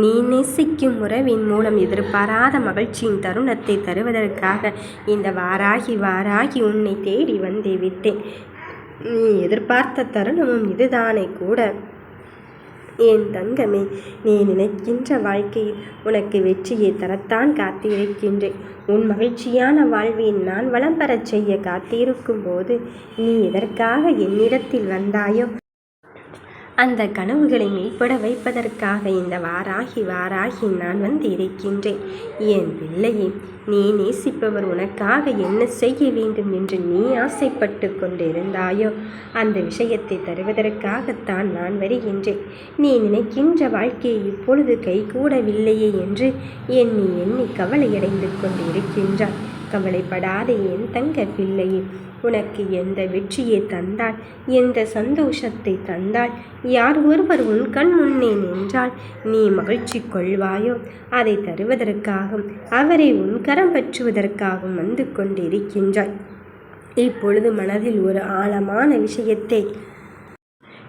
நீ நேசிக்கும் உறவின் மூலம் எதிர்பாராத மகிழ்ச்சியின் தருணத்தை தருவதற்காக இந்த வாராகி வாராகி உன்னை தேடி வந்து விட்டேன். நீ எதிர்பார்த்த தருணமும் இதுதானே கூட. என் தங்கமே நீ நினைக்கின்ற வாழ்க்கையில் உனக்கு வெற்றியை தரத்தான் காத்திருக்கின்றேன். உன் மகிழ்ச்சியான வாழ்வை நான் வளம் பெறச் செய்ய காத்திருக்கும் போது நீ எதற்காக என்னிடத்தில் வந்தாயோ அந்த கனவுகளை மெய்ப்பட வைப்பதற்காக இந்த வாராகி வாராகி நான் வந்து இருக்கின்றேன் என் பிள்ளையே நீ நேசிப்பவர் உனக்காக என்ன செய்ய வேண்டும் என்று நீ ஆசைப்பட்டு கொண்டிருந்தாயோ? அந்த விஷயத்தை தருவதற்காகத்தான் நான் வருகின்றேன். நீ நினைக்கின்ற வாழ்க்கையை இப்பொழுது கைகூடவில்லையே என்று எண்ணி எண்ணி கவலையடைந்து கொண்டிருக்கின்றாய். கவலைப்படாதே என் தங்க பிள்ளையே உனக்கு எந்த வெற்றியை தந்தால் எந்த சந்தோஷத்தை தந்தால் யார் ஒருவர் உன் கண் முன்னே நின்றால் நீ மகிழ்ச்சி கொள்வாயோ? அதை தருவதற்காகவும் அவரை உன் கரம் பற்றுவதற்காகவும் வந்து கொண்டிருக்கின்றாய். இப்பொழுது மனதில் ஒரு ஆழமான விஷயத்தை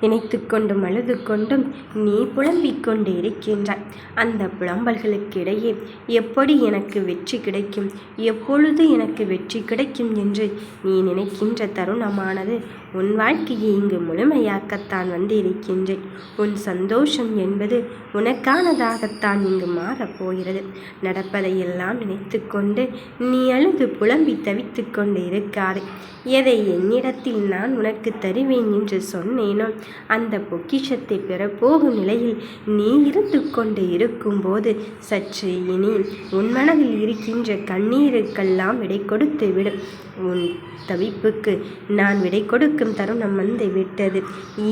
நினைத்து கொண்டும் அழுது கொண்டும் நீ புலம்பிக் கொண்டு இருக்கின்றாய். அந்த புலம்பல்களுக்கிடையே எப்படி எனக்கு வெற்றி கிடைக்கும்? எப்பொழுது எனக்கு வெற்றி கிடைக்கும் என்று நீ நினைக்கின்ற தருணமானது உன் வாழ்க்கையை இங்கு முழுமையாக்கத்தான் வந்து இருக்கின்றேன் உன் சந்தோஷம் என்பது உனக்கானதாகத்தான் இங்கு மாறப்போகிறது. நடப்பதையெல்லாம் நினைத்து கொண்டு நீ அழுது புலம்பி தவித்து கொண்டு இருக்காதே. எதை என்னிடத்தில் நான் உனக்கு தருவேன் என்று சொன்னேனோ அந்த பொக்கிஷத்தை பெறப்போகும் நிலையில் நீ இருந்து கொண்டு இருக்கும்போது சற்று இனி உன் மனதில் இருக்கின்ற கண்ணீருக்கெல்லாம் விடை கொடுத்து விடும் உன் தவிப்புக்கு நான் விடை கொடுக்க கொடுக்கும் தருணம் வந்து விட்டது.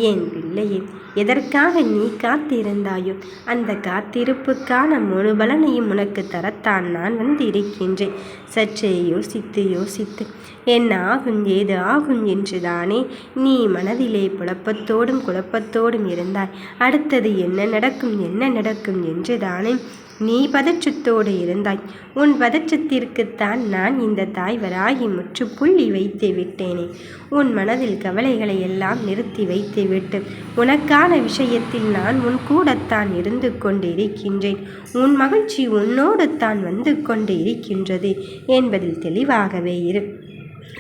ஏன் பிள்ளையே எதற்காக நீ காத்திருந்தாயோ? அந்த காத்திருப்புக்கான முழு பலனையும் உனக்கு தரத்தான் நான் வந்து இருக்கின்றேன் சற்றே யோசித்து யோசித்து என்ன ஆகும் ஏது ஆகும் என்றுதானே? நீ மனதிலே புழப்பத்தோடும் குழப்பத்தோடும் இருந்தாய். அடுத்தது என்ன நடக்கும் என்ன நடக்கும் என்றுதானே? நீ பதற்றத்தோடு இருந்தாய். உன் பதற்றத்திற்குத்தான் நான் இந்த தாய் வராகி முற்றுப்புள்ளி வைத்து விட்டேனே. உன் மனதில் கவலைகளை எல்லாம் நிறுத்தி வைத்து விட்டு உனக்கான விஷயத்தில் நான் உன் கூடத்தான் இருந்து கொண்டிருக்கின்றேன். உன் மகிழ்ச்சி உன்னோடு தான் வந்து கொண்டு இருக்கின்றது என்பதில் தெளிவாகவே இரு.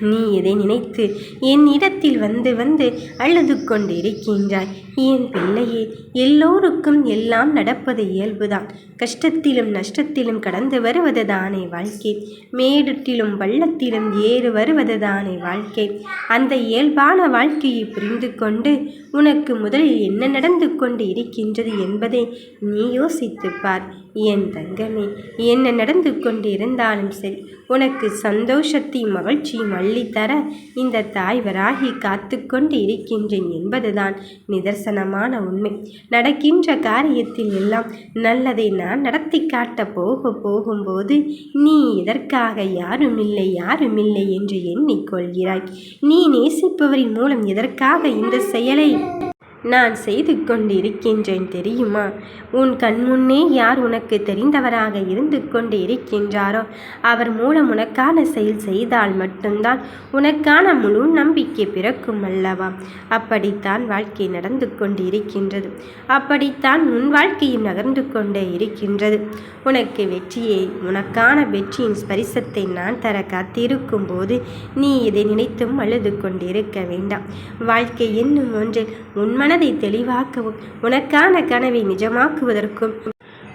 நீ இதை நினைத்து என் இடத்தில் வந்து வந்து அழுது கொண்டு இருக்கின்றாய் என் பிள்ளையே எல்லோருக்கும் எல்லாம் நடப்பது இயல்புதான். கஷ்டத்திலும் நஷ்டத்திலும் கடந்து வருவது தானே வாழ்க்கை. மேடுட்டிலும் பள்ளத்திலும் ஏறு வருவது தானே வாழ்க்கை. அந்த இயல்பான வாழ்க்கையை புரிந்து கொண்டு உனக்கு முதலில் என்ன நடந்து கொண்டு இருக்கின்றது என்பதை நீ யோசித்து பார். என் தங்கமே என்ன நடந்து கொண்டு இருந்தாலும் சரி உனக்கு சந்தோஷத்தையும் மகிழ்ச்சியும் அள்ளித்தர இந்த தாய் வராகி காத்து கொண்டு இருக்கின்றேன் என்பதுதான் நிதர்சனமான உண்மை. நடக்கின்ற காரியத்தில் எல்லாம் நல்லதை நான் நடத்தி காட்ட போக போகும்போது நீ இதற்காக யாருமில்லை யாருமில்லை என்று எண்ணிக்கொள்கிறாய். நீ நேசிப்பவரின் மூலம் எதற்காக இந்த செயலை நான் செய்து கொண்டிருக்கின்றேன் தெரியுமா? உன் கண்முன்னே யார் உனக்கு தெரிந்தவராக இருந்து கொண்டு இருக்கின்றாரோ அவர் மூலம் உனக்கான செயல் செய்தால் மட்டும்தான் உனக்கான முழு நம்பிக்கை பிறக்கும் அல்லவா? அப்படித்தான் வாழ்க்கை நடந்து கொண்டு இருக்கின்றது அப்படித்தான் உன் வாழ்க்கையும் நகர்ந்து கொண்டே இருக்கின்றது. உனக்கு வெற்றியை உனக்கான வெற்றியின் ஸ்பரிசத்தை நான் தர காத்திருக்கும் போது நீ இதை நினைத்தும் அழுது கொண்டிருக்க வேண்டாம். வாழ்க்கை என்னும் ஒன்றில் உன் மனதை தெளிவாக்கவும் உனக்கான கனவை நிஜமாக்குவதற்கும்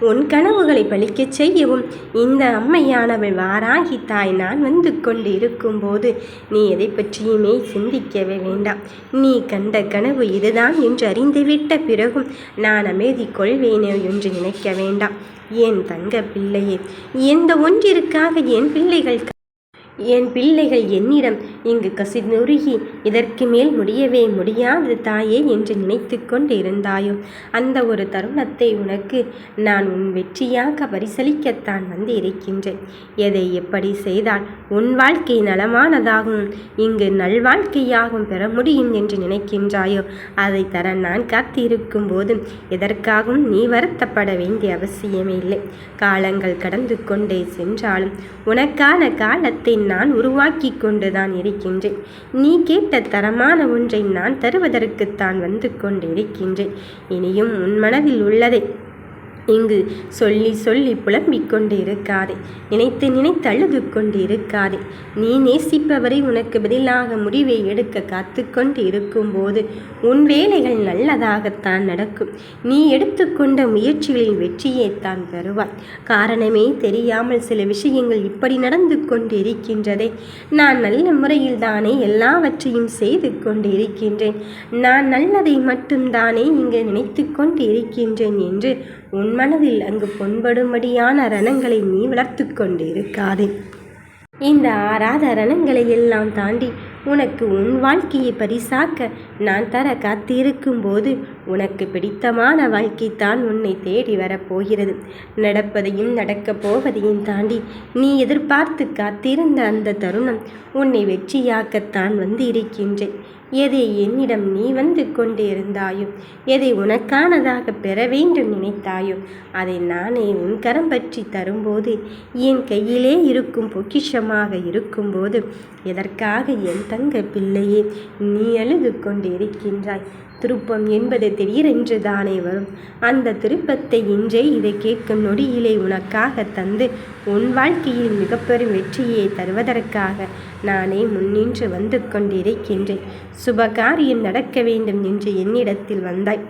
உன் கனவுகளை பழிக்கச் செய்யவும் இந்த அம்மையானவள் வாராகி தாய் நான் வந்து கொண்டு இருக்கும்போது நீ எதை பற்றியுமே சிந்திக்கவே வேண்டாம். நீ கண்ட கனவு இதுதான் என்று அறிந்துவிட்ட பிறகும் நான் அமைதி கொள்வேனோ என்று நினைக்க வேண்டாம். என் தங்க பிள்ளையே எந்த ஒன்றிற்காக என் பிள்ளைகள் என் பிள்ளைகள் என்னிடம் இங்கு கசிந்துருகி இதற்கு மேல் முடியவே முடியாது தாயே என்று நினைத்து கொண்டிருந்தாயோ? அந்த ஒரு தருணத்தை உனக்கு நான் உன் வெற்றியாக பரிசளிக்கத்தான் வந்து இருக்கின்றேன் எதை எப்படி செய்தால் உன் வாழ்க்கை நலமானதாகவும் இங்கு நல்வாழ்க்கையாகவும் பெற முடியும் என்று நினைக்கின்றாயோ? அதை தர நான் காத்திருக்கும் போதும் எதற்காகவும் நீ வருத்தப்பட வேண்டிய அவசியமே இல்லை காலங்கள் கடந்து கொண்டே சென்றாலும் உனக்கான காலத்தை நான் உருவாக்கி கொண்டுதான் இருக்கின்றேன். நீ கேட்ட தரமான ஒன்றை நான் தருவதற்குத்தான் வந்து கொண்டிருக்கின்றேன். இனியும் உன் மனதில் உள்ளதை இங்கு சொல்லி சொல்லி புலம்பிக் கொண்டிருக்காதே நினைத்து நினைத்து அழுது கொண்டு இருக்காதே நீ நேசிப்பவரை உனக்கு பதிலாக முடிவை எடுக்க காத்து கொண்டு இருக்கும்போது உன் வேலைகள் நல்லதாகத்தான் நடக்கும். நீ எடுத்துக்கொண்ட முயற்சிகளில் வெற்றியே தான் பெறுவாய் காரணமே தெரியாமல் சில விஷயங்கள் இப்படி நடந்து கொண்டிருக்கின்றதே நான் நல்ல முறையில் தானே எல்லாவற்றையும் செய்து கொண்டு இருக்கின்றேன் நான் நல்லதை மட்டும்தானே இங்கு நினைத்து கொண்டிருக்கின்றேன் என்று உன் மனதில் அங்கு பொன்படும்படியான ரணங்களை நீ வளர்த்து கொண்டு இருக்காதே இந்த ஆறாத ரணங்களை எல்லாம் தாண்டி உனக்கு உன் வாழ்க்கையை பரிசாக்க நான் தர காத்திருக்கும் போது உனக்கு பிடித்தமான வாழ்க்கை தான் உன்னை தேடி வரப்போகிறது. நடப்பதையும் நடக்கப் போவதையும் தாண்டி நீ எதிர்பார்த்து காத்திருந்த அந்த தருணம் உன்னை வெற்றியாக்கத்தான் வந்து இருக்கின்றேன். எதை என்னிடம் நீ வந்து கொண்டிருந்தாயோ எதை உனக்கானதாக பெற வேண்டும் நினைத்தாயோ அதை நானே உன் கரம் பற்றி தரும்போது என் கையிலே இருக்கும் பொக்கிஷமாக இருக்கும்போது எதற்காக என் தங்க பிள்ளையே நீ அழுது கொண்டிருக்கின்றாய் திருப்பம் என்பது திடீரென்று தானே வரும். அந்த திருப்பத்தை இன்றே இதை கேட்கும் நொடியிலே உனக்காக தந்து உன் வாழ்க்கையில் மிகப்பெரும் வெற்றியை தருவதற்காக நானே முன்னின்று வந்து கொண்டிருக்கின்றேன் சுபகாரியம் நடக்க வேண்டும் என்று என்னிடத்தில் வந்தாய்.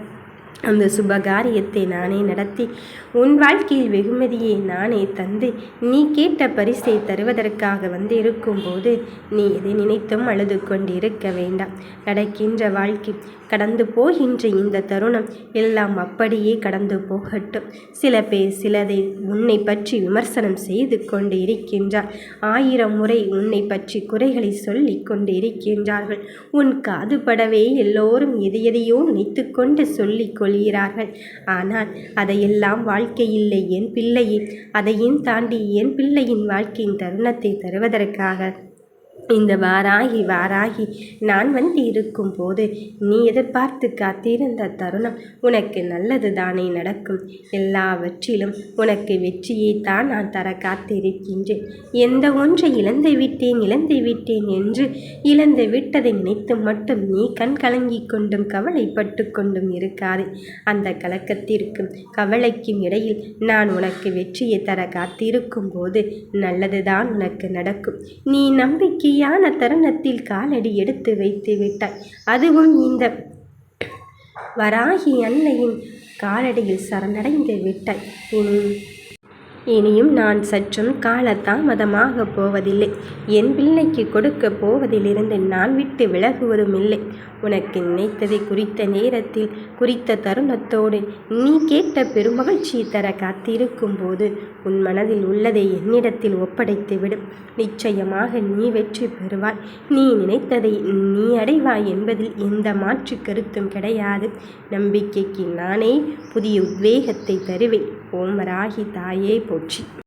அந்த சுபகாரியத்தை நானே நடத்தி உன் வாழ்க்கையில் வெகுமதியை நானே தந்து நீ கேட்ட பரிசை தருவதற்காக வந்து இருக்கும்போது நீ எதை நினைத்தும் அழுது கொண்டிருக்க வேண்டாம். நடக்கின்ற வாழ்க்கை கடந்து போகின்ற இந்த தருணம் எல்லாம் அப்படியே கடந்து போகட்டும். சில பேர் சிலதை உன்னை பற்றி விமர்சனம் செய்து கொண்டு இருக்கின்றார் ஆயிரம் முறை உன்னை பற்றி குறைகளை சொல்லி கொண்டு இருக்கின்றார்கள் உன் காதுபடவே எல்லோரும் எதையெதையோ நினைத்து கொண்டு சொல்லிக் கொள்கிறார்கள். ஆனால் அதையெல்லாம் வாழ்க்கை இல்லை என் பிள்ளையின் அதையும் தாண்டி என் பிள்ளையின் வாழ்க்கையின் தருணத்தை தருவதற்காக இந்த வாராகி வாராகி நான் வந்து இருக்கும் போது நீ எதிர்பார்த்து காத்திருந்த தருணம் உனக்கு நல்லது தானே நடக்கும். எல்லாவற்றிலும் உனக்கு வெற்றியை தான் நான் தர காத்திருக்கின்றேன். எந்த ஒன்றை இழந்து விட்டேன் இழந்து விட்டேன் என்று இழந்து விட்டதை நினைத்து மட்டும் நீ கண் கலங்கி கொண்டும் கவலைப்பட்டு கொண்டும் இருக்காது. அந்த கலக்கத்திற்கும் கவலைக்கும் இடையில் நான் உனக்கு வெற்றியை தர காத்திருக்கும் போது நல்லதுதான் உனக்கு நடக்கும். நீ நம்பிக்கை சரியான தருணத்தில் காலடி எடுத்து வைத்து விட்டாய். அதுவும் இந்த வராகி அன்னையின் காலடியில் சரணடைந்து விட்டாய். உன் இனியும் நான் சற்றும் காலதாமதமாக போவதில்லை. என் பிள்ளைக்கு கொடுக்க போவதிலிருந்து நான் விட்டு விலகுவதும் இல்லை உனக்கு நினைத்ததை குறித்த நேரத்தில் குறித்த தருணத்தோடு நீ கேட்ட பெருமகிழ்ச்சி தர காத்திருக்கும் போது உன் மனதில் உள்ளதை என்னிடத்தில் ஒப்படைத்து விடும் நிச்சயமாக நீ வெற்றி பெறுவாய். நீ நினைத்ததை நீ அடைவாய் என்பதில் எந்த மாற்று கருத்தும் கிடையாது. நம்பிக்கைக்கு நானே புதிய உத்வேகத்தை தருவேன். ஓம் ராகி தாயே போற்றி.